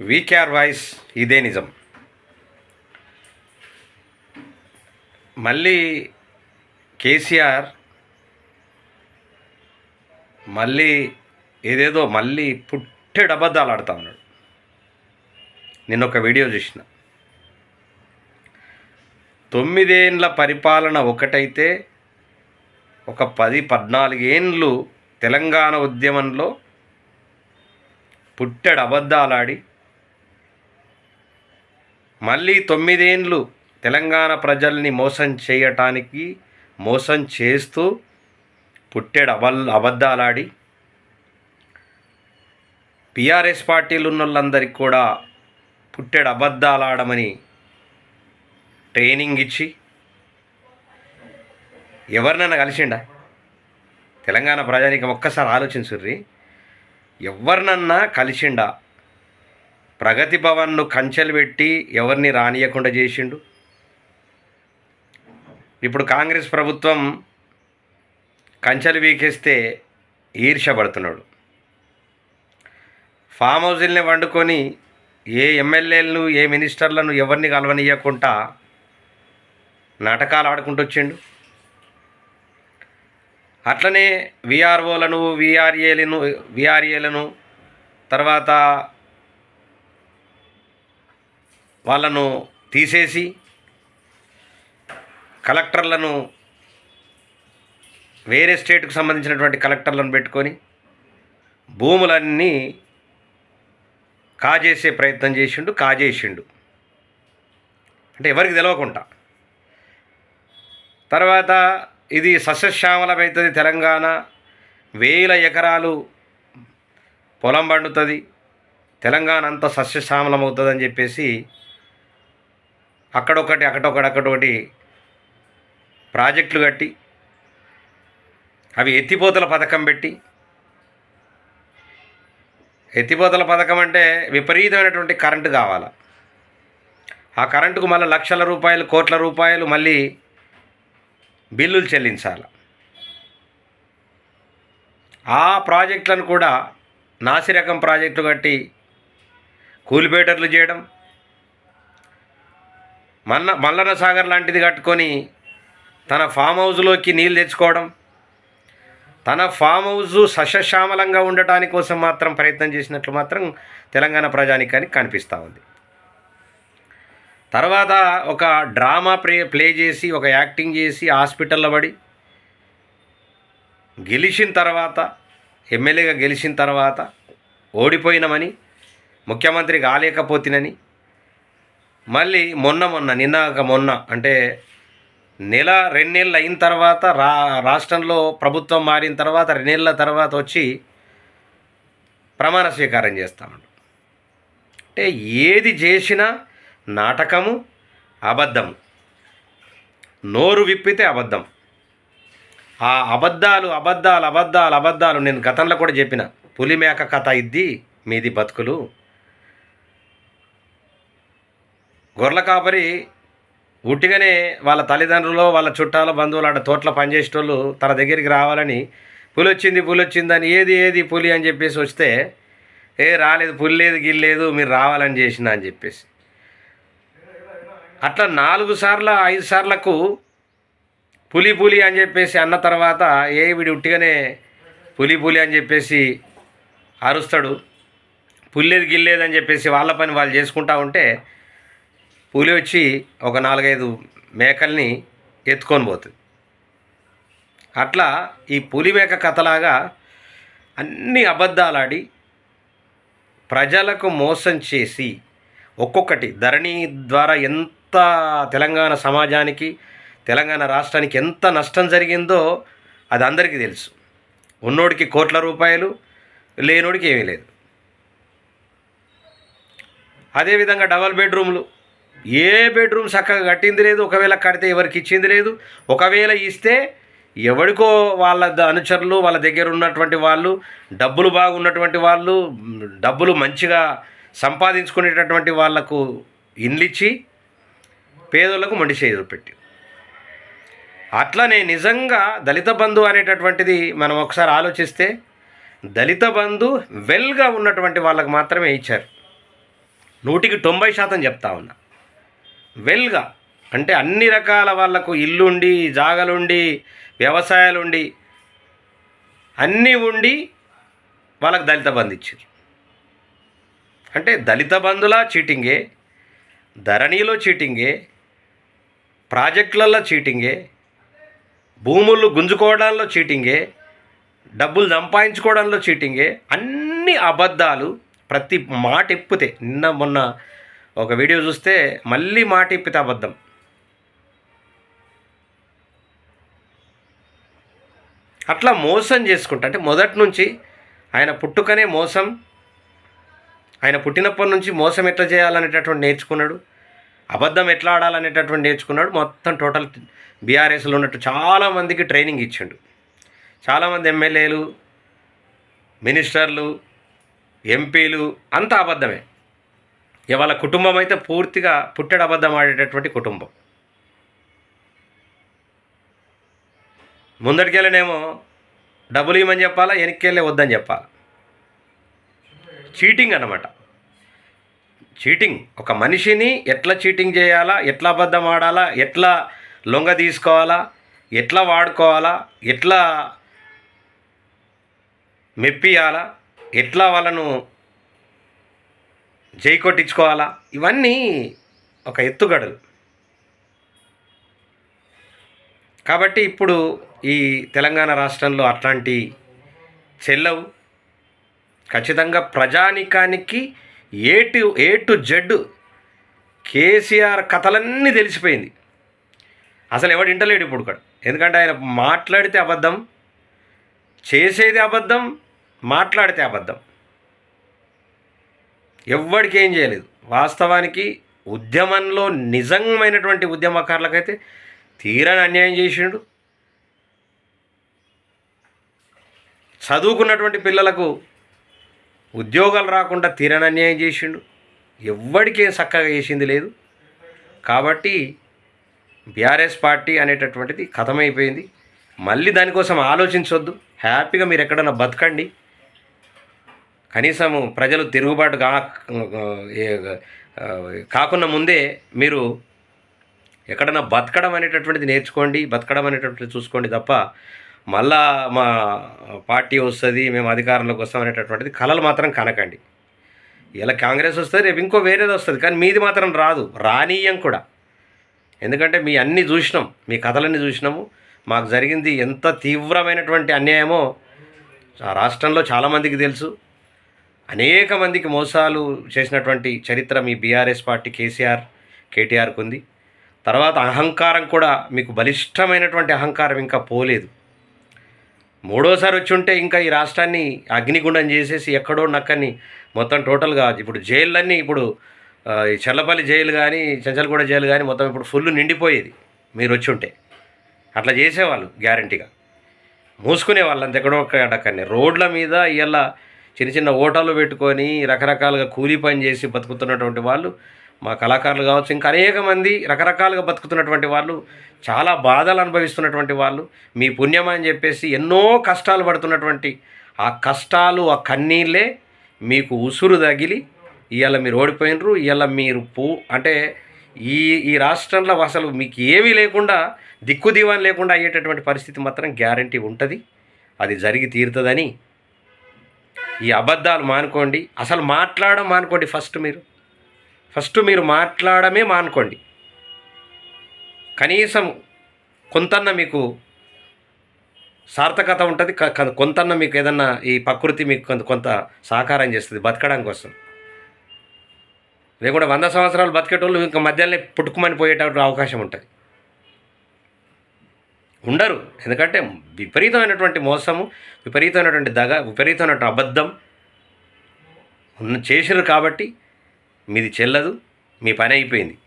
VKR voice ఇదే నిజం. మళ్ళీ కేసీఆర్ మళ్ళీ ఏదేదో మళ్ళీ పుట్టెడు అబద్ధాలు ఆడుతా ఉన్నాడు. నిన్న ఒక వీడియో చూసిన. తొమ్మిదేండ్ల పరిపాలన ఒకటైతే ఒక పది పద్నాలుగేండ్లు తెలంగాణ ఉద్యమంలో పుట్టెడు అబద్ధాలాడి మళ్ళీ తొమ్మిదేండ్లు తెలంగాణ ప్రజల్ని మోసం చేయటానికి మోసం చేస్తూ పుట్టెడు అబల్ అబద్ధాలాడి పిఆర్ఎస్ పార్టీలు ఉన్న వాళ్ళందరికీ కూడా పుట్టెడు అబద్ధాలాడమని ట్రైనింగ్ ఇచ్చి ఎవరినైనా కలిసిండా? తెలంగాణ ప్రజానికి ఒక్కసారి ఆలోచించుర్రి. ఎవరినన్నా కలిసిండా? ప్రగతి భవన్ను కంచెలు పెట్టి ఎవరిని రానియకుండా చేసిండు? ఇప్పుడు కాంగ్రెస్ ప్రభుత్వం కంచెలు వీకేస్తే ఈర్షపడుతున్నాడు ఫామ్ హౌజుల్ని వండుకొని ఏ ఎమ్మెల్యేలను ఏ మినిస్టర్లను ఎవరిని కలవనీయకుండా నాటకాలు ఆడుకుంటూ వచ్చిండు. అట్లనే విఆర్ఓలను విఆర్ఏలను విఆర్ఏలను తర్వాత వాళ్ళను తీసేసి కలెక్టర్లను వేరే స్టేట్కు సంబంధించినటువంటి కలెక్టర్లను పెట్టుకొని భూములన్నీ కాజేసే ప్రయత్నం చేసిండు కాజేసిండు. అంటే ఎవరికి తెలియకుండా తర్వాత ఇది సస్యశ్యామలమవుతుంది తెలంగాణ వేల ఎకరాలు పొలం పండుతుంది తెలంగాణ అంతా సస్యశ్యామలం అవుతుందని చెప్పేసి అక్కడొకటి అక్కడొకటి అక్కడొకటి ప్రాజెక్టులు కట్టి అవి ఎత్తిపోతల పథకం పెట్టి. ఎత్తిపోతల పథకం అంటే విపరీతమైనటువంటి కరెంటు కావాలి. ఆ కరెంటుకు మళ్ళీ లక్షల రూపాయలు కోట్ల రూపాయలు మళ్ళీ బిల్లులు చెల్లించాలి. ఆ ప్రాజెక్టులను కూడా నాసిరకం ప్రాజెక్టులు కట్టి కూలిపేటర్లు చేయడం మల్ల మల్లన సాగర్ లాంటిది కట్టుకొని తన ఫామ్ హౌస్లోకి నీళ్ళు తెచ్చుకోవడం తన ఫామ్ హౌస్ సస్యశ్యామలంగా ఉండటానికి కోసం మాత్రం ప్రయత్నం చేసినట్లు మాత్రం తెలంగాణ ప్రజానికానికి కనిపిస్తూ ఉంది. తర్వాత ఒక డ్రామా ప్లే ప్లే చేసి ఒక యాక్టింగ్ చేసి హాస్పిటల్లో పడి గెలిచిన తర్వాత ఎమ్మెల్యేగా గెలిచిన తర్వాత ఓడిపోయినామని ముఖ్యమంత్రి కాలేకపోతినని మళ్ళీ మొన్న మొన్న నిన్నగా మొన్న అంటే నెల రెండేళ్ళు అయిన తర్వాత రా రాష్ట్రంలో ప్రభుత్వం మారిన తర్వాత రెండేళ్ళ తర్వాత వచ్చి ప్రమాణ స్వీకారం చేస్తామంట అంటే ఏది చేసినా నాటకము అబద్ధము. నోరు విప్పితే అబద్ధం. ఆ అబద్ధాలు అబద్ధాలు అబద్ధాలు అబద్ధాలు నేను గతంలో కూడా చెప్పిన. పులిమేక కథ ఇద్ది మీది బతుకులు. గొర్రెల కాపరి ఉట్టిగానే వాళ్ళ తల్లిదండ్రులు వాళ్ళ చుట్టాల బంధువులు ఆడ తోటలో పనిచేసేటోళ్ళు తన దగ్గరికి రావాలని పులి వచ్చింది పులి వచ్చిందని ఏది ఏది పులి అని చెప్పేసి వస్తే ఏ రాలేదు పులి లేదు గిల్లేదు మీరు రావాలని చేసిన అని చెప్పేసి. అట్లా నాలుగు సార్ల ఐదు సార్లకు పులి పులి అని చెప్పేసి అన్న తర్వాత ఏ వీడి ఉట్టిగానే పులి పులి అని చెప్పేసి అరుస్తాడు. పుల్లేదు గిల్లేదు అని చెప్పేసి వాళ్ళ పని వాళ్ళు చేసుకుంటా ఉంటే పులి వచ్చి ఒక నాలుగైదు మేకల్ని ఎత్తుకొని పోతుంది. అట్లా ఈ పులి మేక కథలాగా అన్ని అబద్ధాలాడి ప్రజలకు మోసం చేసి ఒక్కొక్కటి ధరణి ద్వారా ఎంత తెలంగాణ సమాజానికి తెలంగాణ రాష్ట్రానికి ఎంత నష్టం జరిగిందో అది అందరికీ తెలుసు. ఉన్నోడికి కోట్ల రూపాయలు లేనోడికి ఏమీ లేదు. అదేవిధంగా డబల్ బెడ్రూమ్లు. ఏ బెడ్రూమ్ చక్కగా కట్టింది లేదు ఒకవేళ కడితే ఎవరికి ఇచ్చింది లేదు. ఒకవేళ ఇస్తే ఎవరికో వాళ్ళ అనుచరులు వాళ్ళ దగ్గర ఉన్నటువంటి వాళ్ళు డబ్బులు బాగున్నటువంటి వాళ్ళు డబ్బులు మంచిగా సంపాదించుకునేటటువంటి వాళ్ళకు ఇండ్లిచ్చి పేదలకు మొండి చేతులు పెట్టి. అట్లనే నిజంగా దళిత బంధు అనేటటువంటిది మనం ఒకసారి ఆలోచిస్తే దళిత బంధు వెల్గా ఉన్నటువంటి వాళ్ళకు మాత్రమే ఇచ్చారు. నూటికి తొంభై శాతం చెప్తా ఉన్నా. వెల్గా అంటే అన్ని రకాల వాళ్ళకు ఇల్లుండి జాగలుండి వ్యవసాయాలుండి అన్నీ ఉండి వాళ్ళకి దళిత బంధు ఇచ్చారు అంటే దళిత బంధులా చీటింగే ధరణిలో చీటింగే ప్రాజెక్టులలో చీటింగే భూములు గుంజుకోవడంలో చీటింగే డబ్బులు సంపాదించుకోవడంలో చీటింగే అన్ని అబద్ధాలు ప్రతి మాట ఎప్పితే నిన్న మొన్న ఒక వీడియో చూస్తే మళ్ళీ మాట ఎప్పితే అబద్ధం. అట్లా మోసం చేసుకుంటా. అంటే మొదటి నుంచి ఆయన పుట్టుకనే మోసం. ఆయన పుట్టినప్పటి నుంచి మోసం ఎట్లా చేయాలనేటటువంటి నేర్చుకున్నాడు. అబద్ధం ఎట్లా ఆడాలనేటటువంటి నేర్చుకున్నాడు. మొత్తం టోటల్ బీఆర్ఎస్లో ఉన్నట్టు చాలామందికి ట్రైనింగ్ ఇచ్చిండు. చాలామంది ఎమ్మెల్యేలు మినిస్టర్లు ఎంపీలు అంతా అబద్ధమే. ఇవాళ కుటుంబం అయితే పూర్తిగా పుట్టెడు అబద్ధం ఆడేటటువంటి కుటుంబం. ముందటికెళ్ళనేమో డబ్బులు ఇవ్వమని చెప్పాలా వెనక్కి వద్దని చెప్పాలా? చీటింగ్ అన్నమాట. చీటింగ్. ఒక మనిషిని ఎట్లా చీటింగ్ చేయాలా ఎట్లా అబద్ధం ఆడాలా ఎట్లా లొంగ తీసుకోవాలా ఎట్లా వాడుకోవాలా ఎట్లా మెప్పియాలా ఎట్లా వాళ్ళను జై కొట్టించుకోవాలా? ఇవన్నీ ఒక ఎత్తుగడలు. కాబట్టి ఇప్పుడు ఈ తెలంగాణ రాష్ట్రంలో అట్లాంటి చెల్లవు. ఖచ్చితంగా ప్రజానికానికి A to A to Z KCR కథలన్నీ తెలిసిపోయింది. అసలు ఎవడు ఇంటలేడు ఇప్పుడు కూడా. ఎందుకంటే ఆయన మాట్లాడితే అబద్ధం చేసేది అబద్ధం మాట్లాడితే అబద్ధం. ఎవ్వడికి ఏం చేయలేదు. వాస్తవానికి ఉద్యమంలో నిజమైనటువంటి ఉద్యమకారులకైతే తీరని అన్యాయం చేసిండు. చదువుకున్నటువంటి పిల్లలకు ఉద్యోగాలు రాకుండా తీరని అన్యాయం చేసిండు. ఎవ్వడికి ఏం చక్కగా చేసింది లేదు. కాబట్టి బీఆర్ఎస్ పార్టీ అనేటటువంటిది కథమైపోయింది. మళ్ళీ దానికోసం ఆలోచించొద్దు. హ్యాపీగా మీరు ఎక్కడన్నా బతకండి. కనీసం ప్రజలు తిరుగుబాటు కా కాకుండా ముందే మీరు ఎక్కడన్నా బతకడం అనేటటువంటిది నేర్చుకోండి బతకడం అనేటటువంటిది చూసుకోండి తప్ప మళ్ళా మా పార్టీ వస్తుంది మేము అధికారంలోకి వస్తాం అనేటటువంటిది కళలు మాత్రం కనకండి. ఇలా కాంగ్రెస్ వస్తుంది రేపు ఇంకో వేరేది వస్తుంది కానీ మీది మాత్రం రాదు రానీయం కూడా. ఎందుకంటే మీ అన్నీ చూసినాం మీ కథలన్నీ చూసినాము మాకు జరిగింది ఎంత తీవ్రమైనటువంటి అన్యాయమో రాష్ట్రంలో చాలామందికి తెలుసు. అనేక మందికి మోసాలు చేసినటువంటి చరిత్ర మీ బీఆర్ఎస్ పార్టీ కేసీఆర్ కేటీఆర్కు ఉంది. తర్వాత అహంకారం కూడా మీకు బలిష్టమైనటువంటి అహంకారం ఇంకా పోలేదు. మూడోసారి వచ్చి ఉంటే ఇంకా ఈ రాష్ట్రాన్ని అగ్నిగుండం చేసేసి ఎక్కడో నక్కని మొత్తం టోటల్గా ఇప్పుడు జైళ్ళన్నీ ఇప్పుడు ఈ చెర్లపల్లి జైలు కానీ చెంచల్గూడ జైలు కానీ మొత్తం ఇప్పుడు ఫుల్ నిండిపోయేది మీరు వచ్చి ఉంటే. అట్లా చేసేవాళ్ళు గ్యారంటీగా. మూసుకునే వాళ్ళంత ఎక్కడో అక్కడక్కడనే. రోడ్ల మీద ఇలా చిన్న చిన్న ఓటాలు పెట్టుకొని రకరకాలుగా కూలీ పని చేసి బతుకుతున్నటువంటి వాళ్ళు మా కళాకారులు కావచ్చు ఇంకా అనేక మంది రకరకాలుగా బతుకుతున్నటువంటి వాళ్ళు చాలా బాధలు అనుభవిస్తున్నటువంటి వాళ్ళు మీ పుణ్యమా అని చెప్పేసి ఎన్నో కష్టాలు పడుతున్నటువంటి ఆ కష్టాలు ఆ కన్నీళ్ళే మీకు ఉసురు తగిలి ఇవాళ మీరు ఓడిపోయినరు ఇవాళ మీరు పూ అంటే ఈ ఈ రాష్ట్రంలో అసలు మీకు ఏమీ లేకుండా దిక్కు దీవాన్ లేకుండా అయ్యేటటువంటి పరిస్థితి మాత్రం గ్యారంటీ ఉంటుంది. అది జరిగి తీరుతుందని ఈ అబద్ధాలు మానుకోండి. అసలు మాట్లాడడం మానుకోండి ఫస్ట్ మీరు. ఫస్ట్ మీరు మాట్లాడమే మానుకోండి. కనీసం కొంతన్న మీకు సార్థకత ఉంటుంది. కొంతన్న మీకు ఏదన్నా ఈ ప్రకృతి మీకు కొంత కొంత సహకారం చేస్తుంది బతకడం కోసం. లేకుండా వంద సంవత్సరాలు బతికేటోళ్ళు ఇంకా మధ్యలోనే పుట్టుకుమని పోయేటటువంటి అవకాశం ఉంటుంది. ఉండరు. ఎందుకంటే విపరీతమైనటువంటి మోసము విపరీతమైనటువంటి దగ విపరీతమైనటువంటి అబద్ధం ఉన్న చేసిరు కాబట్టి మీది చెల్లదు మీ పని అయిపోయింది.